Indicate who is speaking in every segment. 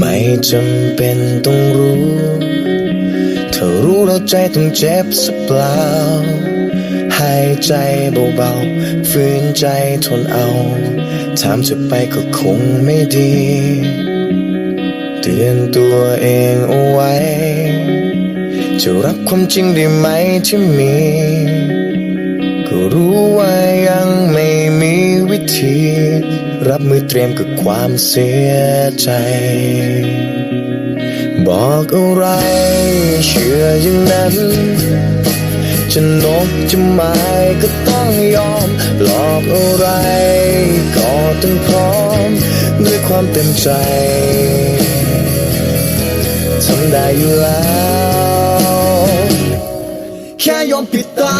Speaker 1: ไม่จำเป็นต้องรู้ถ้ารู้แล้วใจต้องเจ็บสักเปล่า หายใจเบาๆฝืนใจทนเอา ถามจะไปก็คงไม่ดี เตือนตัวเองเอาไว้ จะรับความจริงได้ไหมที่มี ก็รู้ว่ายังไม่ วิธี รับมือเตรียมกับความเสียใจ บอกอะไรเชื่ออย่างนั้น จะนกจะหมายก็ต้องยอม หลอกอะไรก็ต้องพร้อม ด้วยความเต็มใจทำได้อยู่แล้วแค่ยอมปิดตา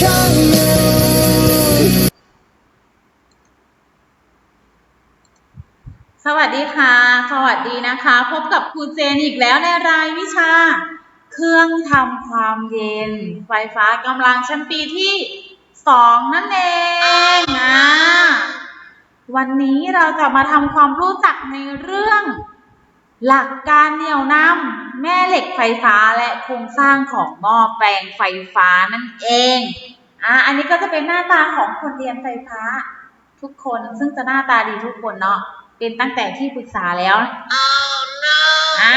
Speaker 1: ข้างหนึ่ง
Speaker 2: วัสดีค่ะ สวัสดีนะคะ พบกับครูเจนอีกแล้วในรายวิชา เครื่องทำความเย็น ไฟฟ้ากำลังชั้นปีที่สองนั่นเองนะวันนี้เราจะมาทำความรู้จักในเรื่อง หลักการเหนี่ยวนำแม่เหล็กไฟฟ้าและโครงสร้างของหม้อแปลงไฟฟ้านั่นเองอะอันนี้ก็จะเป็นหน้าตาของคนเรียนไฟฟ้าทุกคนซึ่งจะหน้าตาดีทุกคนเนาะ เป็นตั้งแต่ที่ปรึกษาแล้วอะ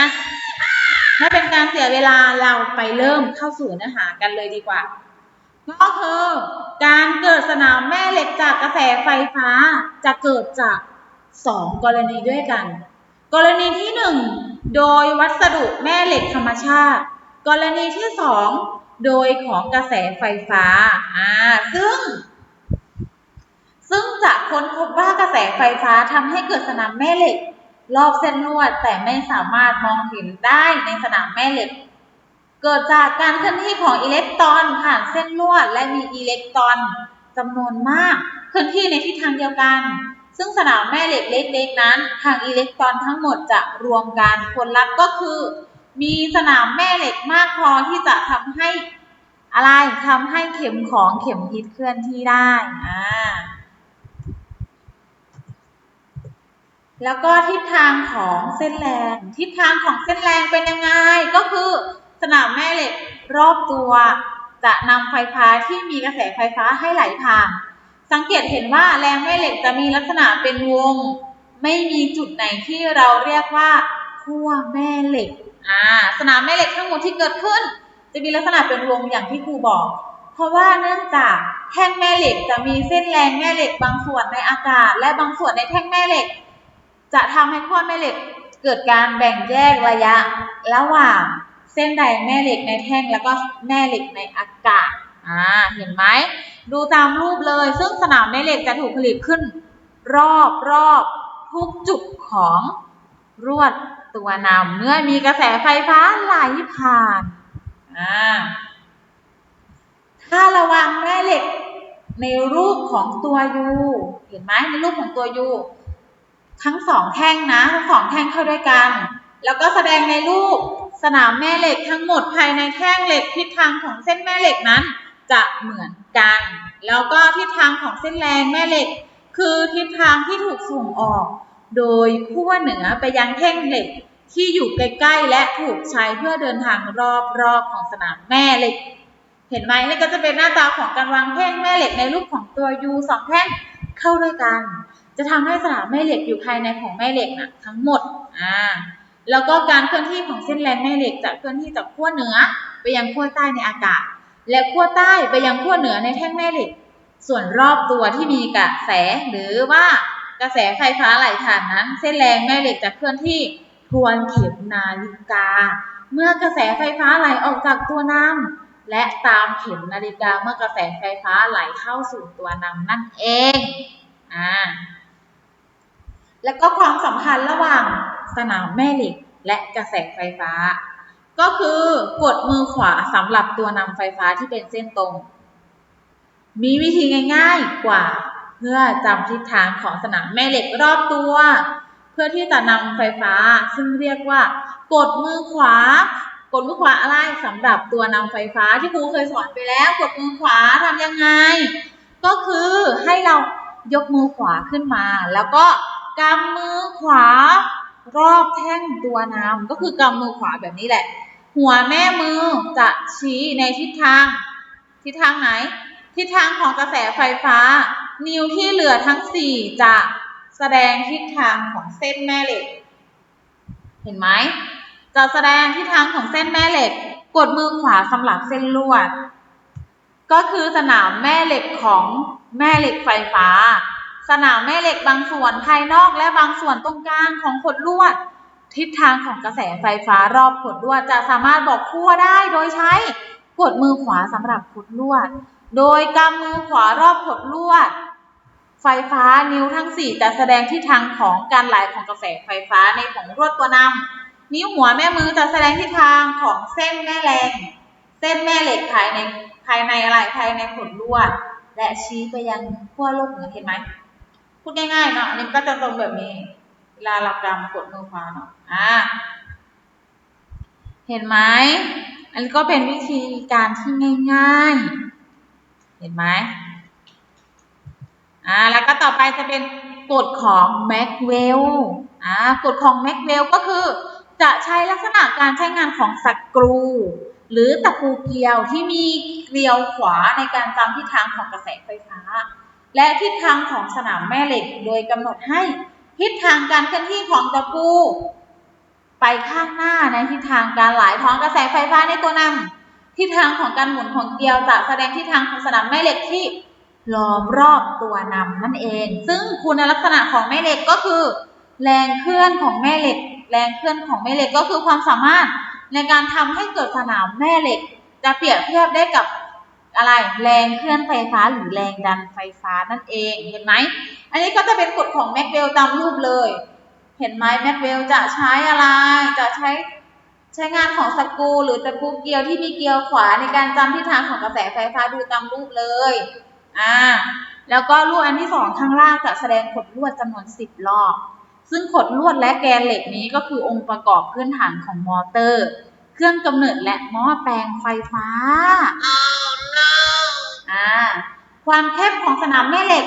Speaker 2: ไม่เป็นการเสียเวลาเราไปเริ่มเข้าสู่เนื้อหากันเลยดีกว่า ก็คือการเกิดสนามแม่เหล็กจากกระแสไฟฟ้าจะเกิดจากสองกรณีด้วยกัน กรณีที่หนึ่งโดยวัสดุแม่เหล็กธรรมชาติ กรณีที่สองโดยของกระแสไฟฟ้าอ่าซึ่ง ซึ่งจะค้นพบว่ากระแสไฟฟ้าทำให้เกิดสนามแม่เหล็ก รอบเส้นลวดแต่ไม่สามารถมองเห็นได้ในสนามแม่เหล็ก เกิดจากการเคลื่อนที่ของอิเล็กตรอนผ่านเส้นลวด และมีอิเล็กตรอนจำนวนมากเคลื่อนที่ในทิศทางเดียวกัน ซึ่งสนามแม่เหล็กเล็กๆนั้น ทางอิเล็กตรอนทั้งหมดจะรวมกันผลลัพธ์ก็คือ มีสนามแม่เหล็กมากพอที่จะทำให้อะไรทำให้เข็มของเข็มทิศเคลื่อนที่ได้อ่า แล้วก็ทิศทางของเส้นแรง ทิศทางของเส้นแรงเป็นยังไง ก็คือสนามแม่เหล็กรอบตัว จะนำไฟฟ้าที่มีกระแสไฟฟ้าให้ไหลผ่าน สังเกตเห็นว่าแรงแม่เหล็กจะมีลักษณะเป็นวง ไม่มีจุดไหนที่เราเรียกว่าขั้วแม่เหล็ก อ่า สนามแม่เหล็กทั้งหมดที่เกิดขึ้น จะมีลักษณะเป็นวงอย่างที่ครูบอก เพราะว่าเนื่องจากแท่งแม่เหล็กจะมีเส้นแรงแม่เหล็กบางส่วนในอากาศ และบางส่วนในแท่งแม่เหล็ก จะทำให้ขั้วแม่เหล็กเกิดการแบ่งแยกระยะระหว่างเส้นใดแม่เหล็กในแท่งแล้วก็แม่เหล็กในอากาศอ่าเห็นไหมดูตามรูปเลย ซึ่งสนามแม่เหล็กจะถูกผลิตขึ้น รอบรอบทุกจุดของรวดตัวนำเมื่อมีกระแสไฟฟ้าไหลผ่านอ่าถ้าระวังแม่เหล็กในรูปของตัวยูเห็นไหมในรูปของตัวยู ทั้งสองแท่งนะทั้งสองแท่งเข้าด้วยกัน แล้วก็แสดงในรูปสนามแม่เหล็กทั้งหมดภายในแท่งเหล็กทิศทางของเส้นแม่เหล็กนั้น จะเหมือนกัน แล้วก็ทิศทางของเส้นแรงแม่เหล็ก คือทิศทางที่ถูกส่งออก โดยขั้วเหนือไปยังแท่งเหล็กที่อยู่ใกล้ๆ และถูกใช้เพื่อเดินทางรอบๆของสนามแม่เหล็ก เห็นไหมนี่ก็จะเป็นหน้าตาของการวางแท่งแม่เหล็กในรูปของตัว U สองแท่งเข้าด้วยกัน จะทำให้สนามแม่เหล็กอยู่ภายในของแม่เหล็กนะทั้งหมดอ่าแล้วก็การเคลื่อนที่ของเส้นแรงแม่เหล็กจะเคลื่อนที่จากขั้วเหนือไปยังขั้วใต้ในอากาศ และขั้วใต้ไปยังขั้วเหนือในแท่งแม่เหล็ก ส่วนรอบตัวที่มีกระแสหรือว่ากระแสไฟฟ้าไหลผ่านนั้น เส้นแรงแม่เหล็กจะเคลื่อนที่ทวนเข็มนาฬิกา เมื่อกระแสไฟฟ้าไหลออกจากตัวนำและตามเข็มนาฬิกาเมื่อกระแสไฟฟ้าไหลเข้าสู่ตัวนำนั่นเองอ่า แล้วก็ความสัมพันธ์ระหว่างสนามแม่เหล็กและกระแสไฟฟ้า ก็คือกดมือขวาสำหรับตัวนำไฟฟ้าที่เป็นเส้นตรง มีวิธีง่ายๆกว่า เพื่อจำทิศทางของสนามแม่เหล็กรอบตัว เพื่อที่จะนำไฟฟ้าซึ่งเรียกว่า กดมือขวากดมือขวาอะไรสำหรับตัวนำไฟฟ้าที่ครูเคยสอนไปแล้ว กดมือขวาทำยังไง ก็คือให้เรายกมือขวาขึ้นมา แล้วก็ กำมือขวารอบแท่งตัวน้ำก็คือกำมือขวาแบบนี้แหละ หัวแม่มือจะชี้ในทิศทาง ทิศทางไหน ทิศทางของกระแสไฟฟ้า นิ้วที่เหลือทั้งสี่จะแสดงทิศทางของเส้นแม่เหล็ก เห็นไหมจะแสดงทิศทางของเส้นแม่เหล็ก กดมือขวาสำหรับเส้นลวด ก็คือสนามแม่เหล็กของแม่เหล็กไฟฟ้า สนามแม่เหล็กบางส่วนภายนอกและบางส่วนตรงกลางของขดลวด ทิศทางของกระแสไฟฟ้ารอบขดลวดจะสามารถบอกขั้วได้โดยใช้กดมือขวาสำหรับขดลวด โดยกำมือขวารอบขดลวด ไฟฟ้านิ้วทั้งสี่จะแสดงทิศทางของการไหลของกระแสไฟฟ้าในของลวดตัวนำนิ้วหัวแม่มือจะแสดงทิศทางของเส้นแม่แรง เส้นแม่เหล็กภายในภายในอะไรภายในขดลวด และชี้ไปยังขั้วโลกเหนือเห็นไหม พูดง่ายๆเนาะอันนี้ก็จะตรงแบบนี้ เวลาเรากำกดมือขวาเนาะอ่าเห็นไหมอันนี้ก็เป็นวิธีการที่ง่ายๆ เห็นไหมอ่าแล้วก็ต่อไปจะเป็นกฎของแม็กเวลอ่ากฎของแม็กเวลก็คือ จะใช้ลักษณะการใช้งานของสกรู หรือตะปูเกลียวที่มีเกลียวขวาในการจำทิศทางของกระแสไฟฟ้า และทิศทางของสนามแม่เหล็ก โดยกำหนดให้ทิศทางการเคลื่อนที่ของตะปู ไปข้างหน้าในทิศทางการไหลของกระแสไฟฟ้าในตัวนำทิศทางของการหมุนของเกลียวจะแสดงทิศทางของสนามแม่เหล็กที่ล้อมรอบตัวนำนั่นเอง ซึ่งคุณลักษณะของแม่เหล็กก็คือ แรงเคลื่อนของแม่เหล็ก แรงเคลื่อนของแม่เหล็กก็คือความสามารถในการทำให้เกิดสนามแม่เหล็ก จะเปรียบเทียบได้กับ อะไรแรงเคลื่อนไฟฟ้าหรือแรงดันไฟฟ้านั่นเองเห็นไหมอันนี้ก็จะเป็นกฎของแม็กเวลตามรูปเลย เห็นไหมแม็กเวลจะใช้อะไรจะใช้ใช้งานของสกูหรือตะปูเกลียวที่มีเกลียวขวาในการจำทิศทางของกระแสไฟฟ้าดูตามรูปเลยอ่าแล้วก็ลวดอันที่สองข้างล่างจะแสดงขดลวดจำนวนสิบรอบ ซึ่งขดลวดและแกนเหล็กนี้ก็คือองค์ประกอบพื้นฐานของมอเตอร์ เครื่องกำเนิดและหม้อแปลงไฟฟ้า อ่า ความเข้มของสนามแม่เหล็ก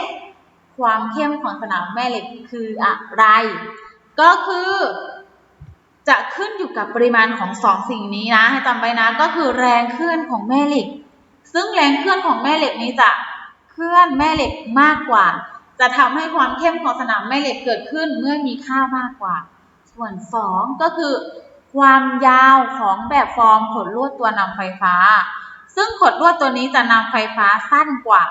Speaker 2: ความเข้มของสนามแม่เหล็กคืออะไร ก็คือ จะขึ้นอยู่กับปริมาณของสองสิ่งนี้นะ ให้จำไว้นะ ก็คือแรงเคลื่อนของแม่เหล็ก ซึ่งแรงเคลื่อนของแม่เหล็กนี้จะเคลื่อนแม่เหล็กมากกว่า จะทำให้ความเข้มของสนามแม่เหล็กเกิดขึ้นเมื่อมีค่ามากกว่า ส่วนสองก็คือ ความยาวของแบบฟอร์มขดลวดตัวนำไฟฟ้า ซึ่งขดลวดตัวนี้จะนำไฟฟ้าสั้นกว่า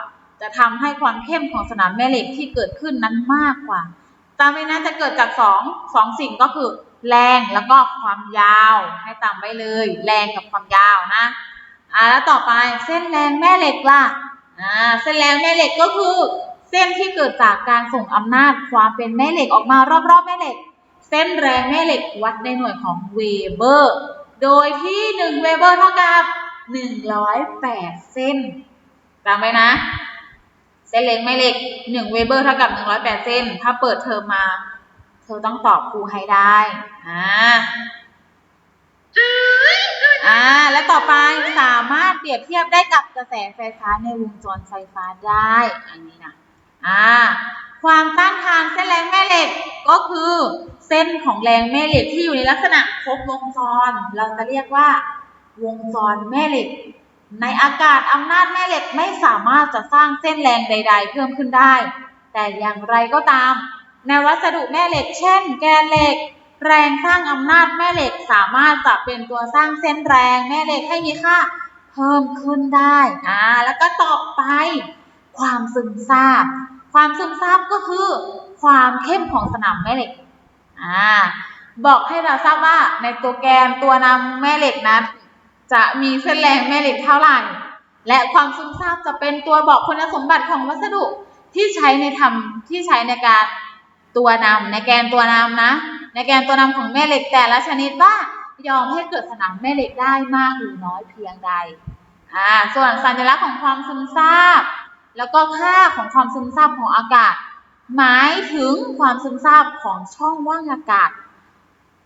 Speaker 2: จะทำให้ความเข้มของสนามแม่เหล็กที่เกิดขึ้นนั้นมากกว่าจำไว้นะจะเกิดจากสองสองสิ่งก็คือแรงแล้วก็ความยาวให้จำไว้เลย แรงกับความยาวนะอ่าแล้วต่อไปเส้นแรงแม่เหล็กล่ะอ่าเส้นแรงแม่เหล็กก็คือ เส้นที่เกิดจากการส่งอำนาจความเป็นแม่เหล็กออกมารอบๆแม่เหล็ก เส้นแรงแม่เหล็กวัดในหน่วยของเวเบอร์ โดยที่ 1 เวเบอร์เท่ากับ 108 เส้นจำไว้นะ เส้นเล็กแม่เหล็ก 1 เวเบอร์เท่ากับ 108 เส้น ถ้าเปิดเทอมมา เธอต้องตอบครูให้ได้อ่าอ่า และต่อไปสามารถเปรียบเทียบได้กับกระแสไฟฟ้าในวงจรไฟฟ้าได้ อันนี้นะ อ่า ความต้านทานเส้นแรงแม่เหล็กก็คือ เส้นของแรงแม่เหล็กที่อยู่ในลักษณะครบวงจร เราจะเรียกว่า วงจรแม่เหล็ก ในอากาศอำนาจแม่เหล็กไม่สามารถจะสร้างเส้นแรงใด ๆ เพิ่มขึ้นได้ แต่อย่างไรก็ตาม ในวัสดุแม่เหล็ก เช่น แกนเหล็ก แรงสร้างอำนาจแม่เหล็กสามารถจะเป็นตัวสร้างเส้นแรงแม่เหล็กให้มีค่าเพิ่มขึ้นได้อ่าแล้วก็ต่อไป ความซึมซาบ ความซึมซาบก็คือ ความเข้มของสนามแม่เหล็ก อ่าบอกให้เราทราบว่าในตัวแกนตัวนำแม่เหล็กนั้น จะมีเส้นแรงแม่เหล็กเท่าไหร่ และความซึมซาบจะเป็นตัวบอกคุณสมบัติของวัสดุที่ใช้ในทำที่ใช้ในการตัวนำในแกนตัวนำนะ ในแกนตัวนำของแม่เหล็กแต่ละชนิดว่ายอมให้เกิดสนามแม่เหล็กได้มากหรือน้อยเพียงใดอ่าส่วนสัญลักษณ์ของความซึมซาบ แล้วก็ค่าของความซึมซาบของอากาศ หมายถึงความซึมซาบของช่องว่างอากาศ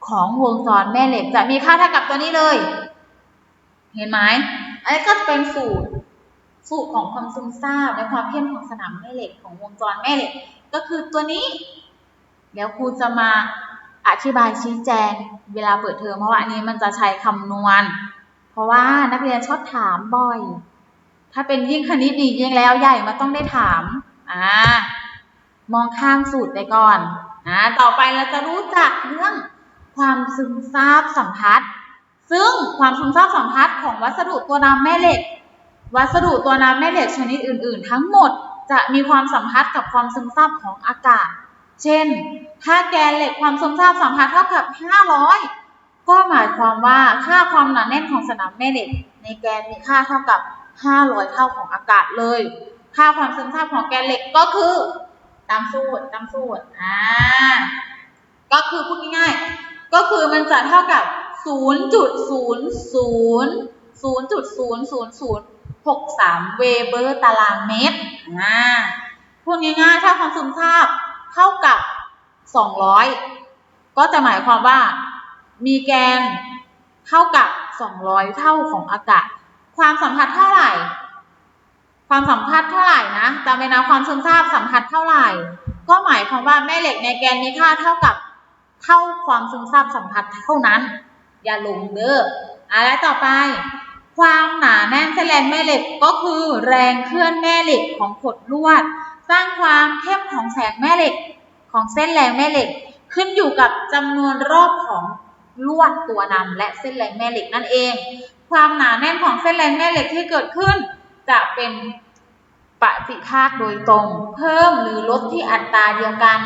Speaker 2: ของวงจรแม่เหล็กจะมีค่าเท่ากับตัวนี้เลย เห็นไหมอันนี้ก็เป็นสูตร สูตรของความซึมซาบและความเข้มของสนามแม่เหล็กของวงจรแม่เหล็ก ก็คือตัวนี้ เดี๋ยวครูจะมาอธิบายชี้แจงเวลาเปิดเทอมเพราะว่าอันนี้มันจะใช้คำนวณ เพราะว่านักเรียนชอบถามบ่อย ถ้าเป็นยิ่งคณิตดียิ่งแล้วใหญ่มันต้องได้ถาม อ่า มองข้ามสูตรไปก่อนอ่าต่อไปเราจะรู้จักเรื่องความซึมซาบสัมพัทธ์ซึ่งความซึมซาบสัมพัทธ์ของวัสดุตัวนำแม่เหล็ก วัสดุตัวนำแม่เหล็กชนิดอื่น ๆ ทั้งหมดจะมีความสัมพัทธ์กับความซึมซาบของอากาศ เช่น ถ้าแกนเหล็กความซึมซาบสัมพัทธ์เท่ากับ 500 ก็หมายความว่าค่าความหนาแน่นของสนามแม่เหล็ก ในแกนมีค่าเท่ากับ 500 เท่าของอากาศเลย ค่าความซึมซาบของแกนเหล็กก็คือ ตามสูตรตามสูตรอ่าก็คือพูดง่ายๆ ก็คือมันจะเท่ากับ0.00 0.0063 เวเบอร์ตารางเมตรอ่าพูดง่ายๆ ถ้าความซึมซาบเท่ากับ 200 ก็จะหมายความว่ามีแกนเท่ากับ 200 เท่าของอากาศ ความสัมพัทธ์เท่าไหร่ ความสัมพัทธ์เท่าไหร่นะจำไว้นความซึมซาบสัมพัทธ์เท่าไหร่ ก็หมายความว่าแม่เหล็กในแกนมีค่าเท่ากับเท่าความซึมซาบสัมพัทธ์เท่านั้น อย่าหลงเด้ออะและต่อไป ความหนาแน่นเส้นแรงแม่เหล็กก็คือแรงเคลื่อนแม่เหล็กของขดลวด สร้างความเข้มของแสงแม่เหล็กของเส้นแรงแม่เหล็กขึ้นอยู่กับจำนวนรอบของลวดตัวนำและเส้นแรงแม่เหล็กนั่นเอง ความหนาแน่นของเส้นแรงแม่เหล็กที่เกิดขึ้น จะเป็นปฏิภาคโดยตรง เพิ่มหรือลดที่อัตราเดียวกัน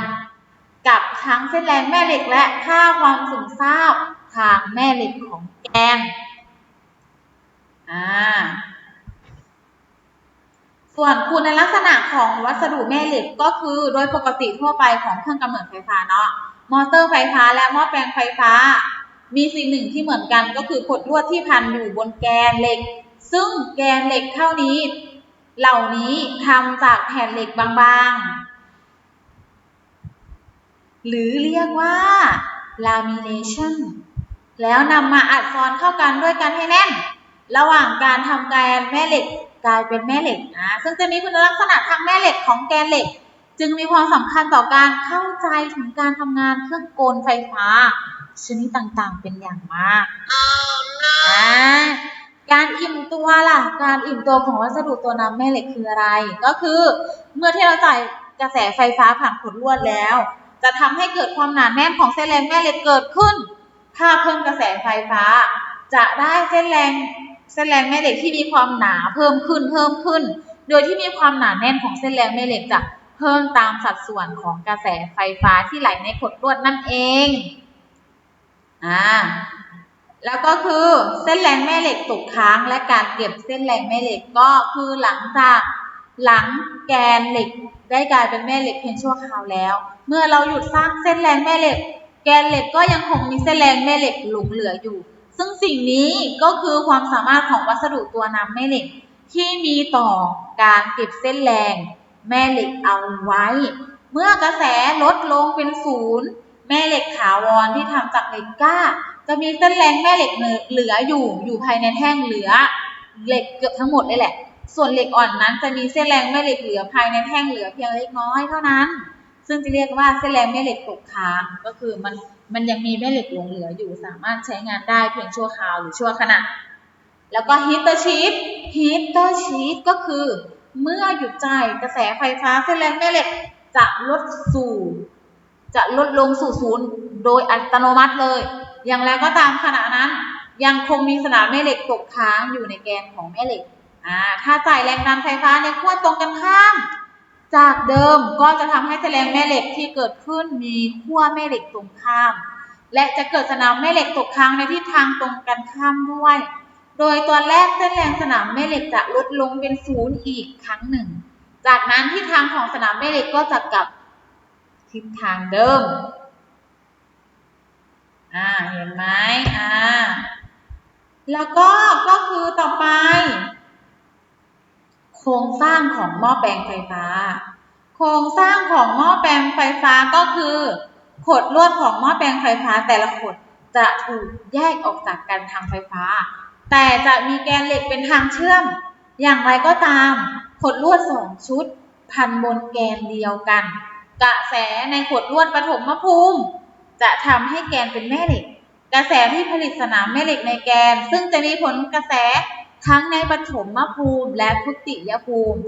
Speaker 2: กับทั้งเส้นแรงแม่เหล็กและค่าความซึมซาบทางแม่เหล็กของแกนอ่าส่วนคุณในลักษณะของวัสดุแม่เหล็กก็คือโดยปกติทั่วไปของเครื่องกำเนิดไฟฟ้าเนาะมอเตอร์ไฟฟ้าและหม้อแปลงไฟฟ้า มีสิ่งหนึ่งที่เหมือนกันก็คือขดลวดที่พันอยู่บนแกนเหล็ก ซึ่งแกนเหล็กเท่านี้ เหล่านี้ทำจากแผ่นเหล็กบางๆ หรือเรียกว่า lamination แล้วนำมาอัดซ้อนเข้ากันด้วยกันให้แน่น ระหว่างการทำแกนแม่เหล็กกลายเป็นแม่เหล็กนะซึ่งจะมีคุณลักษณะทางแม่เหล็กของแกนเหล็ก จึงมีความสำคัญต่อการเข้าใจถึงการทำงานเครื่องกลไฟฟ้า ชนิดต่างๆเป็นอย่างมากอ่า การอิ่มตัวล่ะ การอิ่มตัวของวัสดุตัวนำแม่เหล็กคืออะไร ก็คือ เมื่อที่เราจ่ายกระแสไฟฟ้าผ่านขดลวดแล้ว จะทำให้เกิดความหนาแน่นของเส้นแรงแม่เหล็กเกิดขึ้น ถ้าเพิ่มกระแสไฟฟ้า จะได้เส้นแรงเส้นแรงแม่เหล็กที่มีความหนาเพิ่มขึ้นเพิ่มขึ้น โดยที่มีความหนาแน่นของเส้นแรงแม่เหล็กจะเพิ่มตามสัดส่วนของกระแสไฟฟ้าที่ไหลในขดลวดนั่นเอง อ่า แล้วก็คือเส้นแรงแม่เหล็กตกค้างและการเก็บเส้นแรงแม่เหล็กก็คือหลังจากหลังแกนเหล็กได้กลายเป็นแม่เหล็กเพียงชั่วคราวแล้ว เมื่อเราหยุดสร้างเส้นแรงแม่เหล็ก แกนเหล็กก็ยังคงมีเส้นแรงแม่เหล็กหลงเหลืออยู่ ซึ่งสิ่งนี้ก็คือความสามารถของวัสดุตัวนำแม่เหล็ก ที่มีต่อการเก็บเส้นแรงแม่เหล็กเอาไว้ เมื่อกระแสลดลงเป็นศูนย์แม่เหล็กถาวรที่ทำจากเหล็กกล้า จะมีเส้นแรงแม่เหล็กเหลืออยู่อยู่ภายในแท่งเหลือเหล็กเกือบทั้งหมดเลยแหละ ส่วนเหล็กอ่อนนั้นจะมีเส้นแรงแม่เหล็กเหลือภายในแท่งเหลือเพียงเล็กน้อยเท่านั้น ซึ่งจะเรียกว่าเส้นแรงแม่เหล็กตกค้างก็คือมันมันยังมีแม่เหล็กหลงเหลืออยู่สามารถใช้งานได้เพียงชั่วคราวหรือชั่วขณะ แล้วก็ฮีตเตอร์ชีตฮีตเตอร์ชีตก็คือ เมื่อหยุดจ่ายกระแสไฟฟ้าเส้นแรงแม่เหล็กจะลดสู่ จะลดลงสู่ศูนย์โดยอัตโนมัติเลย อย่างไรก็ตามขณะนั้น ยังคงมีสนามแม่เหล็กตกค้างอยู่ในแกนของแม่เหล็กอ่าถ้าจ่ายแรงดันไฟฟ้าในขั้วตรงกันข้าม จากเดิมก็จะทำให้แสลงแม่เหล็กที่เกิดขึ้นมีขั้วแม่เหล็กตรงข้าม และจะเกิดสนามแม่เหล็กตกค้างในทิศทางตรงกันข้ามด้วย โดยตอนแรกเส้นแรงสนามแม่เหล็กจะลดลงเป็นศูนย์อีกครั้งหนึ่ง จากนั้นทิศทางของสนามแม่เหล็กก็จะกลับทิศทางเดิม อ่า เห็นไหมอ่า แล้วก็ ก็คือต่อไป โครงสร้างของหม้อแปลงไฟฟ้า โครงสร้างของหม้อแปลงไฟฟ้าก็คือ ขดลวดของหม้อแปลงไฟฟ้า แต่ละขดจะถูกแยกออกจากกันทางไฟฟ้า แต่จะมีแกนเหล็กเป็นทางเชื่อม อย่างไรก็ตาม ขดลวดสองชุด พันบนแกนเดียวกัน กระแสในขดลวดปฐมภูมิ จะทำให้แกนเป็นแม่เหล็ก กระแสที่ผลิตสนามแม่เหล็กในแกน ซึ่งจะมีผลกระแสทั้งในปฐมภูมิและทุติยภูมิ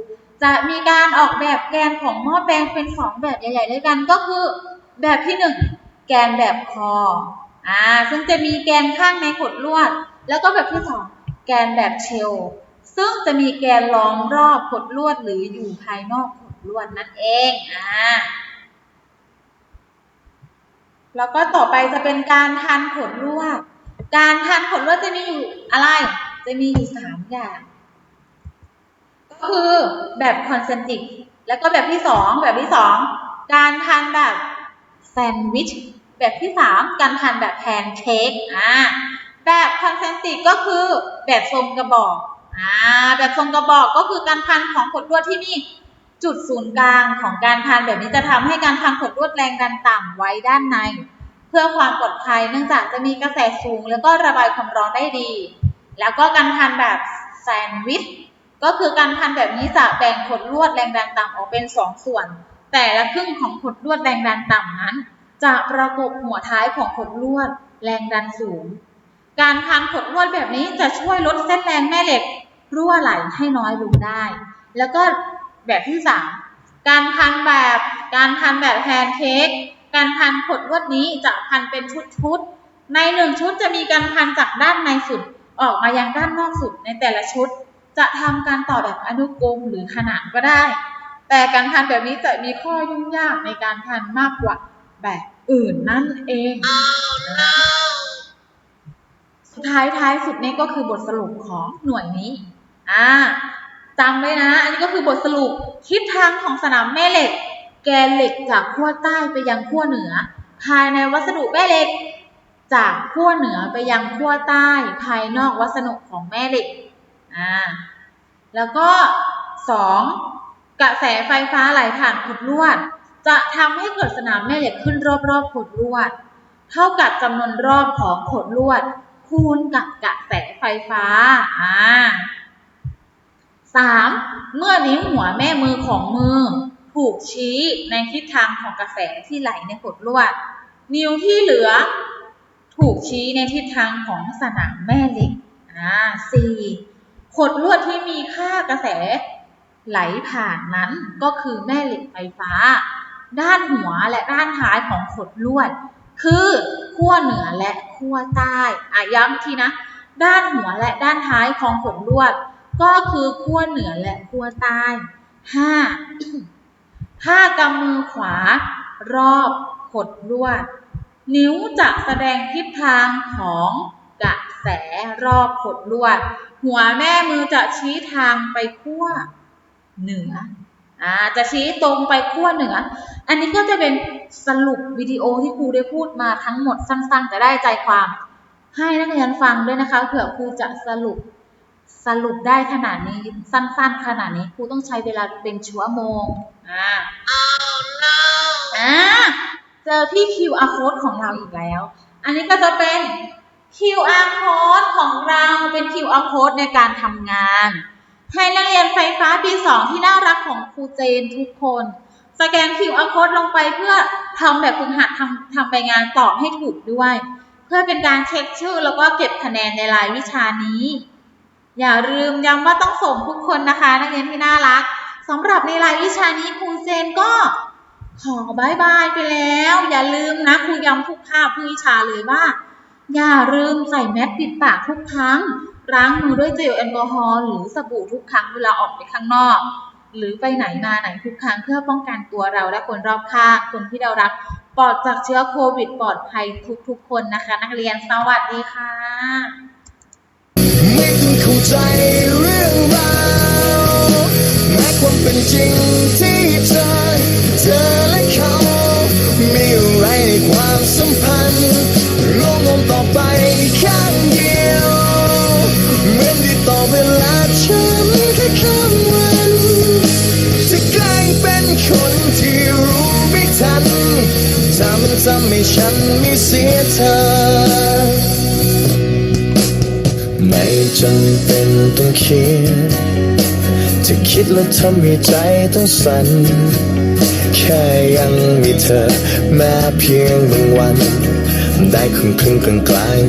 Speaker 2: จะมีการออกแบบแกนของหม้อแปลงเป็นสองแบบใหญ่ๆด้วยกันก็คือ แบบที่หนึ่งแกนแบบคออ่าซึ่งจะมีแกนข้างในขดลวด แล้วก็แบบที่สองแกนแบบเชลล์ซึ่งจะมีแกนล้อมรอบขดลวดหรืออยู่ภายนอกขดลวดนั่นเองอ่า แล้วก็ต่อไปจะเป็นการทันขดลวด การทันขดลวดจะมีอยู่อะไร จะมีอยู่สามอย่าง ก็คือแบบคอนเซนทริก แล้วก็แบบที่สองแบบที่สองการทานแบบแซนด์วิช แบบที่สามการทานแบบแพนเค้ก อ่า แบบคอนเซนทริกก็คือแบบทรงกระบอก อ่า แบบทรงกระบอกก็คือการพันของขดลวดที่มี จุดศูนย์กลางของการพันแบบนี้จะทำให้การพันขดลวดแรงดันต่ำไว้ด้านใน เพื่อความปลอดภัยเนื่องจากจะมีกระแสสูง แล้วก็ระบายความร้อนได้ดี แล้วก็การพันแบบแซนด์วิชก็คือการพันแบบนี้จะแบ่งขดลวดแรงดันต่ำออกเป็นสองส่วน แต่ละครึ่งของขดลวดแรงดันต่ำนั้น จะประกบหัวท้ายของขดลวดแรงดันสูง การพันขดลวดแบบนี้จะช่วยลดเส้นแรงแม่เหล็กรั่วไหลให้น้อยลงได้ แล้วก็ แบบที่สามการพันแบบการพันแบบแพนเค้กการพันขดลวดนี้จะพันเป็นชุดๆในหนึ่งชุดจะมีการพันจากด้านในสุดออกมายังด้านนอกสุดในแต่ละชุด จะทำการต่อแบบอนุกรมหรือขนานก็ได้ แต่การพันแบบนี้จะมีข้อยุ่งยากในการพันมากกว่าแบบอื่นนั่นเอง สุดท้ายท้ายสุดนี้ก็คือบทสรุปของหน่วยนี้อ่า จำไว้นะ อันนี้ก็คือบทสรุปทิศทางของสนามแม่เหล็ก แกนเหล็กจากขั้วใต้ไปยังขั้วเหนือ ภายในวัสดุแม่เหล็ก จากขั้วเหนือไปยังขั้วใต้ ภายนอกวัสดุของแม่เหล็กอ่าแล้วก็สองกระแสไฟฟ้าไหลผ่านขดลวด จะทำให้เกิดสนามแม่เหล็กขึ้นรอบๆขดลวด เท่ากับจำนวนรอบของขดลวด คูณกับกระแสไฟฟ้าอ่า สามเมื่อนิ้วหัวแม่มือของมือ ถูกชี้ในทิศทางของกระแสที่ไหลในขดลวด นิ้วที่เหลือ ถูกชี้ในทิศทางของสนามแม่เหล็กอ่าสี่ขดลวดที่มีค่ากระแสไหลผ่านนั้นก็คือแม่เหล็กไฟฟ้า ด้านหัวและด้านท้ายของขดลวด คือขั้วเหนือและขั้วใต้อะย้ำทีนะ ด้านหัวและด้านท้ายของขดลวด ก็คือขั้วเหนือและขั้วใต้ห้าถ้ากำมือขวารอบขดลวด นิ้วจะแสดงทิศทางของกระแสรอบขดลวด หัวแม่มือจะชี้ทางไปขั้วเหนืออ่าจะชี้ตรงไปขั้วเหนือ อันนี้ก็จะเป็นสรุปวิดีโอที่ครูได้พูดมาทั้งหมดสั้นๆ จะได้ใจความ ให้นักเรียนฟังด้วยนะคะเผื่อครูจะสรุป สรุปได้ขนาดนี้สั้นๆ ขนาดนี้ครูต้องใช้เวลาเป็นชั่วโมงอ่าอ่าเจอที่ QR code ของเราอีกแล้ว อันนี้ก็จะเป็น QR code ของเราเป็น QR code ในการทำงาน ให้นักเรียนไฟฟ้าปี 2 ที่น่ารักของครูเจนทุกคน สแกน QR code ลงไปเพื่อทำแบบฝึกหัดทำทำใบงานตอบให้ถูกด้วย เพื่อเป็นการเช็คชื่อแล้วก็เก็บคะแนนในรายวิชานี้ อย่าลืมย้ำว่าต้องส่งทุกคนนะคะนักเรียนที่น่ารักสำหรับในรายวิชานี้ครูเจนก็ขอบายบายไปแล้ว อย่าลืมนะครูย้ำทุกภาพทุกวิชาเลยว่า อย่าลืมใส่แมสปิดปากทุกครั้งล้างมือด้วยเจลแอลกอฮอล์หรือสบู่ทุกครั้งเวลาออกไปข้างนอก หรือไปไหนมาไหนทุกครั้งเพื่อป้องกันตัวเราและคนรอบข้างคนที่เรารักปลอดจากเชื้อโควิดปลอดภัยทุกๆคนนะคะ นักเรียนสวัสดีค่ะ
Speaker 1: ใจเรื่องราวแม้ความเป็นจริงที่เธอเธอและเขามีอะไรในความสัมพันธ์โลกลมต่อไปข้างเดียวเหมือนที่ต่อเวลาฉันแค่ข้ามวันจะแกล้งเป็นคนที่รู้ไม่ทันถ้ามันทำให้ฉันไม่เสียเธอ จำเป็นต้องคิด จะคิดแล้วทำให้ใจต้องสั่น แค่ยังมีเธอ แม้เพียงบางวัน ได้ครึ่งครึ่งกลางกลาง